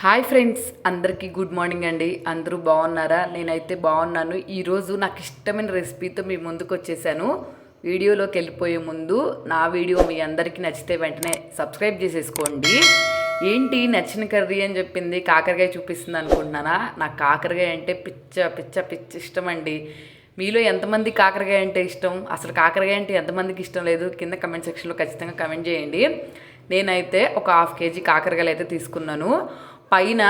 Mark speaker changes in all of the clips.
Speaker 1: Hi friends అందరికీ good morning అండి. అందరూ బాగున్నారా? నేనైతే బాగున్నాను. ఈరోజు నాకు ఇష్టమైన రెసిపీతో మీ ముందుకు వచ్చేసాను. వీడియోలోకి వెళ్ళిపోయే ముందు నా వీడియో మీ అందరికీ నచ్చితే వెంటనే సబ్స్క్రైబ్ చేసేసుకోండి. ఏంటి నచ్చిన కర్రీ అని చెప్పింది? కాకరకాయ చూపిస్తుంది అనుకుంటున్నానా? నాకు కాకరకాయ అంటే పిచ్చ పిచ్చ పిచ్చ ఇష్టం అండి. మీలో ఎంతమంది కాకరకాయ అంటే ఇష్టం? అసలు కాకరకాయ అంటే ఎంతమందికి ఇష్టం లేదు? కింద కమెంట్ సెక్షన్లో ఖచ్చితంగా కమెంట్ చేయండి. నేనైతే ఒక హాఫ్ కేజీ కాకరకాయలు అయితే తీసుకున్నాను. పైన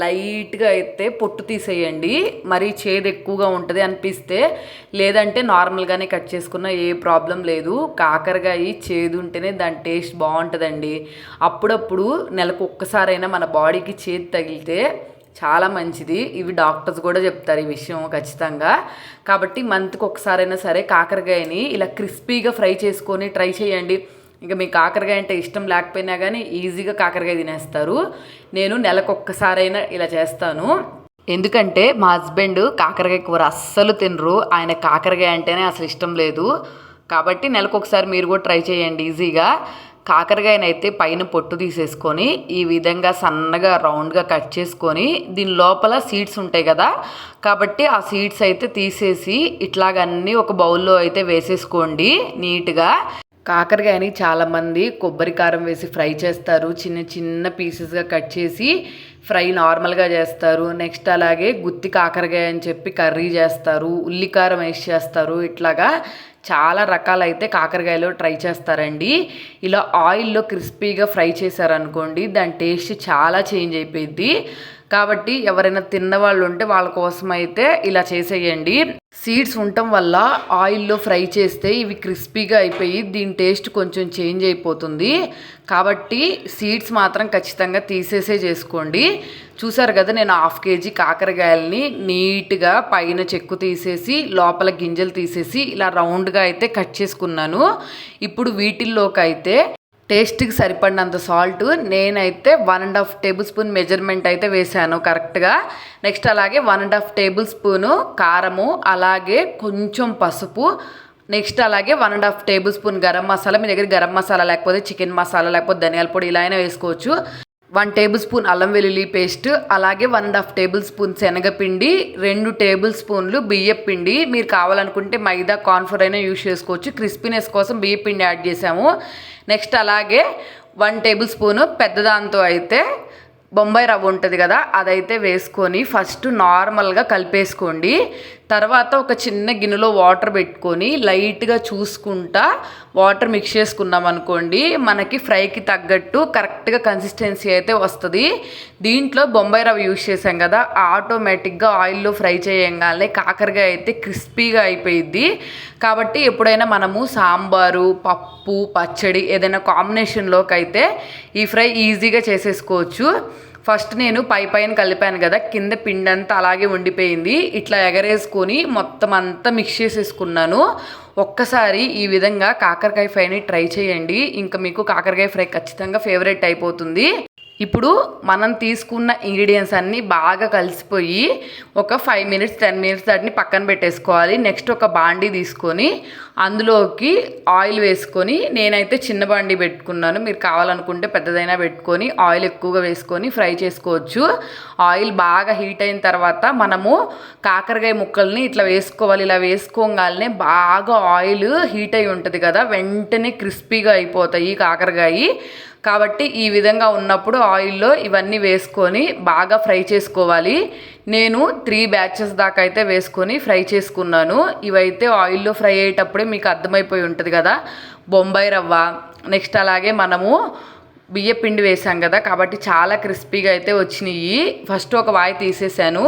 Speaker 1: లైట్గా అయితే పొట్టు తీసేయండి. మరీ చేదు ఎక్కువగా ఉంటుంది అనిపిస్తే లేదంటే నార్మల్గానే కట్ చేసుకున్న ఏ ప్రాబ్లం లేదు. కాకరకాయ చేదు ఉంటేనే దాని టేస్ట్ బాగుంటుందండి. అప్పుడప్పుడు నెలకు ఒక్కసారైనా మన బాడీకి చేదు తగిలితే చాలా మంచిది. ఇవి డాక్టర్స్ కూడా చెప్తారు ఈ విషయం ఖచ్చితంగా. కాబట్టి మంత్కి ఒకసారైనా సరే కాకరకాయని ఇలా క్రిస్పీగా ఫ్రై చేసుకొని ట్రై చేయండి. ఇంకా మీకు కాకరకాయ అంటే ఇష్టం లేకపోయినా కానీ ఈజీగా కాకరకాయ తినేస్తారు. నేను నెలకొక్కసారైనా ఇలా చేస్తాను. ఎందుకంటే మా హస్బెండ్ కాకరకాయ కూర అస్సలు తినరు. ఆయన కాకరకాయ అంటేనే అసలు ఇష్టం లేదు. కాబట్టి నెలకు ఒకసారి మీరు కూడా ట్రై చేయండి ఈజీగా. కాకరకాయనైతే పైన పొట్టు తీసేసుకొని ఈ విధంగా సన్నగా రౌండ్గా కట్ చేసుకొని దీని లోపల సీడ్స్ ఉంటాయి కదా కాబట్టి ఆ సీడ్స్ అయితే తీసేసి ఇట్లాగన్నీ ఒక బౌల్లో అయితే వేసేసుకోండి నీట్గా. కాకరకాయని చాలామంది కొబ్బరి కారం వేసి ఫ్రై చేస్తారు. చిన్న చిన్న పీసెస్గా కట్ చేసి ఫ్రై నార్మల్గా చేస్తారు. నెక్స్ట్ అలాగే గుత్తి కాకరకాయ అని చెప్పి కర్రీ చేస్తారు. ఉల్లికారం వేసి చేస్తారు. ఇట్లాగా చాలా రకాలైతే కాకరకాయలు ట్రై చేస్తారండి. ఇలా ఆయిల్లో క్రిస్పీగా ఫ్రై చేశారనుకోండి దాని టేస్ట్ చాలా చేంజ్ అయిపోయింది కాబట్టి ఎవరైనా తిన్న వాళ్ళు ఉంటే వాళ్ళ కోసం అయితే ఇలా చేసేయండి. సీడ్స్ ఉండటం వల్ల ఆయిల్లో ఫ్రై చేస్తే ఇవి క్రిస్పీగా అయిపోయి దీని టేస్ట్ కొంచెం చేంజ్ అయిపోతుంది. కాబట్టి సీడ్స్ మాత్రం ఖచ్చితంగా తీసేసే చేసుకోండి. చూసారు కదా నేను హాఫ్ కేజీ కాకరకాయలని నీట్గా పైన చెక్కు తీసేసి లోపల గింజలు తీసేసి ఇలా రౌండ్గా అయితే కట్ చేసుకున్నాను. ఇప్పుడు వీటిల్లోకి అయితే టేస్ట్కి సరిపడినంత సాల్ట్ నేనైతే one and half tablespoon measurement అయితే వేసాను కరెక్ట్గా. నెక్స్ట్ అలాగే one and half tablespoon కారము అలాగే కొంచెం పసుపు. నెక్స్ట్ అలాగే one and half tablespoon garam masala మీ దగ్గర గరం మసాలా లేకపోతే చికెన్ మసాలా లేకపోతే ధనియాల పొడి ఇలా అయినా వేసుకోవచ్చు. వన్ టేబుల్ స్పూన్ అల్లం వెల్లుల్లి పేస్ట్ అలాగే one and half tablespoon శనగపిండి రెండు టేబుల్ స్పూన్లు బియ్యం పిండి మీరు కావాలనుకుంటే మైదా కార్న్ఫ్లోర్ అయినా యూజ్ చేసుకోవచ్చు. క్రిస్పీనెస్ కోసం బియ్యపిండి యాడ్ చేసాము నెక్స్ట్ అలాగే వన్ టేబుల్ స్పూను పెద్దదాంతో అయితే బొంబాయి రవ్వ ఉంటుంది కదా అదైతే వేసుకొని ఫస్ట్ నార్మల్గా కలిపేసుకోండి. తర్వాత ఒక చిన్న గిన్నెలో వాటర్ పెట్టుకొని లైట్గా చూసుకుంటా వాటర్ మిక్స్ చేసుకున్నాం అనుకోండి మనకి ఫ్రైకి తగ్గట్టు కరెక్ట్గా కన్సిస్టెన్సీ అయితే వస్తుంది. దీంట్లో బొంబాయి రవ్వ యూజ్ చేసాం కదా ఆటోమేటిక్గా ఆయిల్లో ఫ్రై చేయంగానే కాకరగా అయితే క్రిస్పీగా అయిపోయింది కాబట్టి ఎప్పుడైనా మనము సాంబారు పప్పు పచ్చడి ఏదైనా కాంబినేషన్లోకి అయితే ఈ ఫ్రై ఈజీగా చేసేసుకోవచ్చు. ఫస్ట్ నేను పై పైన కలిపాను కదా కింద పిండి అంతా అలాగే ఉండిపోయింది. ఇట్లా ఎగరేసుకొని మొత్తం అంతా మిక్స్ చేసేసుకున్నాను. ఒక్కసారి ఈ విధంగా కాకరకాయ ఫ్రైని ట్రై చేయండి. ఇంకా మీకు కాకరకాయ ఫ్రై ఖచ్చితంగా ఫేవరెట్ అయిపోతుంది. ఇప్పుడు మనం తీసుకున్న ఇంగ్రీడియంట్స్ అన్నీ బాగా కలిసిపోయి ఒక ఫైవ్ మినిట్స్ టెన్ మినిట్స్ దాటిని పక్కన పెట్టేసుకోవాలి. నెక్స్ట్ ఒక బాండీ తీసుకొని అందులోకి ఆయిల్ వేసుకొని నేనైతే చిన్న బాండీ పెట్టుకున్నాను. మీరు కావాలనుకుంటే పెద్దదైనా పెట్టుకొని ఆయిల్ ఎక్కువగా వేసుకొని ఫ్రై చేసుకోవచ్చు. ఆయిల్ బాగా హీట్ అయిన తర్వాత మనము కాకరకాయ ముక్కల్ని ఇట్లా వేసుకోవాలి. ఇలా వేసుకోగానే బాగా ఆయిల్ హీట్ అయి ఉంటుంది కదా వెంటనే క్రిస్పీగా అయిపోతాయి కాకరకాయ. కాబట్టి ఈ విధంగా ఉన్నప్పుడు ఆయిల్లో ఇవన్నీ వేసుకొని బాగా ఫ్రై చేసుకోవాలి. నేను త్రీ బ్యాచెస్ దాకా అయితే వేసుకొని ఫ్రై చేసుకున్నాను. ఇవైతే ఆయిల్లో ఫ్రై అయ్యేటప్పుడే మీకు అర్థమైపోయి ఉంటుంది కదా. బొంబాయి రవ్వ నెక్స్ట్ అలాగే మనము బియ్య పిండి వేసాం కదా. కాబట్టి చాలా క్రిస్పీగా అయితే వచ్చినాయి. ఫస్ట్ ఒక వాయి తీసేసాను.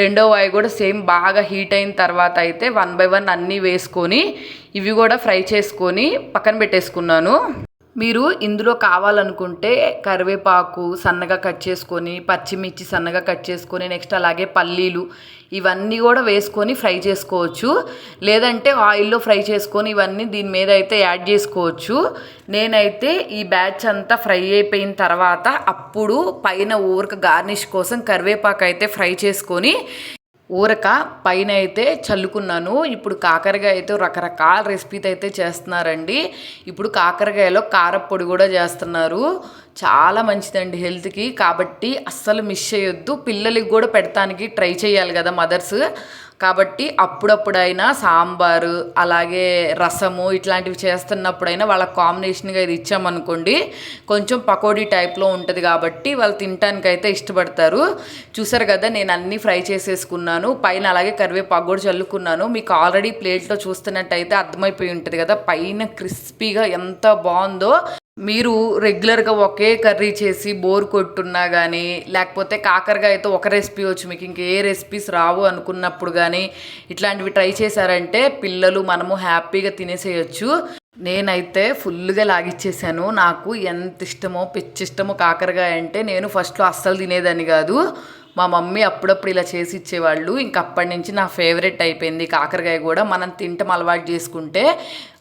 Speaker 1: రెండో వాయి కూడా సేమ్ బాగా హీట్ అయిన తర్వాత అయితే వన్ బై వన్ అన్నీ వేసుకొని ఇవి కూడా ఫ్రై చేసుకొని పక్కన పెట్టేసుకున్నాను. మీరు ఇందులో కావాలనుకుంటే కరివేపాకు సన్నగా కట్ చేసుకొని పచ్చిమిర్చి సన్నగా కట్ చేసుకొని నెక్స్ట్ అలాగే పల్లీలు ఇవన్నీ కూడా వేసుకొని ఫ్రై చేసుకోవచ్చు. లేదంటే ఆయిల్లో ఫ్రై చేసుకొని ఇవన్నీ దీని మీద అయితే యాడ్ చేసుకోవచ్చు. నేనైతే ఈ బ్యాచ్ అంతా ఫ్రై అయిపోయిన తర్వాత అప్పుడు పైన ఊరక గార్నిష్ కోసం కరివేపాకు అయితే ఫ్రై చేసుకొని ఊరక పైన అయితే చల్లుకున్నాను. ఇప్పుడు కాకరకాయ అయితే రకరకాల రెసిపీతో అయితే చేస్తున్నారండి. ఇప్పుడు కాకరకాయలో కారపొడి కూడా చేస్తున్నారు. చాలా మంచిదండి హెల్త్కి. కాబట్టి అస్సలు మిస్ చేయొద్దు. పిల్లలకి కూడా పెడతానికి ట్రై చేయాలి కదా మదర్స్. కాబట్టి అప్పుడప్పుడైనా సాంబారు అలాగే రసము ఇట్లాంటివి చేస్తున్నప్పుడైనా వాళ్ళ కాంబినేషన్గా ఇది ఇచ్చామనుకోండి కొంచెం పకోడీ టైప్లో ఉంటుంది కాబట్టి వాళ్ళు తినటానికైతే ఇష్టపడతారు. చూసారు కదా నేను అన్నీ ఫ్రై చేసేసుకున్నాను. పైన అలాగే కరివేపాకు కూడా చల్లుకున్నాను. మీకు ఆల్రెడీ ప్లేట్లో చూస్తున్నట్టయితే అర్థమైపోయి ఉంటుంది కదా పైన క్రిస్పీగా ఎంత బాగుందో. మీరు రెగ్యులర్గా ఒకే కర్రీ చేసి బోర్ కొట్టున్నా కానీ లేకపోతే కాకరకాయతో ఒక రెసిపీ వచ్చి మీకు ఇంకే రెసిపీస్ రావు అనుకున్నప్పుడు కానీ ఇట్లాంటివి ట్రై చేశారంటే పిల్లలు మనము హ్యాపీగా తినేసేయచ్చు. నేనైతే ఫుల్గా లాగిచ్చేసాను. నాకు ఎంత ఇష్టమో పిచ్చి ఇష్టమో కాకరకాయ అంటే నేను ఫస్ట్లో అస్సలు తినేదాన్ని కాదు. మా మమ్మీ అప్పుడప్పుడు ఇలా చేసి ఇచ్చేవాళ్ళు. ఇంకా అప్పటి నుంచి నా ఫేవరెట్ అయిపోయింది కాకరకాయ కూడా. మనం తింటాం అలవాటు చేసుకుంటే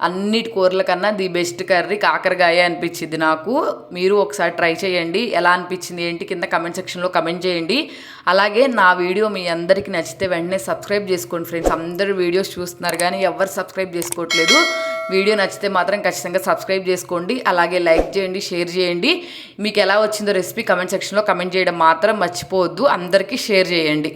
Speaker 1: అన్నిటి కూరల కన్నా ది బెస్ట్ కర్రీ కాకరకాయ అనిపించింది నాకు. మీరు ఒకసారి ట్రై చేయండి. ఎలా అనిపించింది ఏంటి? కింద కమెంట్ సెక్షన్లో కమెంట్ చేయండి. అలాగే నా వీడియో మీ అందరికీ నచ్చితే వెంటనే సబ్స్క్రైబ్ చేసుకోండి ఫ్రెండ్స్. అందరూ వీడియోస్ చూస్తున్నారు కానీ ఎవరు సబ్స్క్రైబ్ చేసుకోవట్లేదు. వీడియో నచ్చితే మాత్రం ఖచ్చితంగా సబ్స్క్రైబ్ చేసుకోండి అలాగే లైక్ చేయండి షేర్ చేయండి. మీకు ఎలా వచ్చిందో రెసిపీ కమెంట్ సెక్షన్లో కమెంట్ చేయడం మాత్రం మర్చిపోవద్దు. అందరికీ షేర్ చేయండి.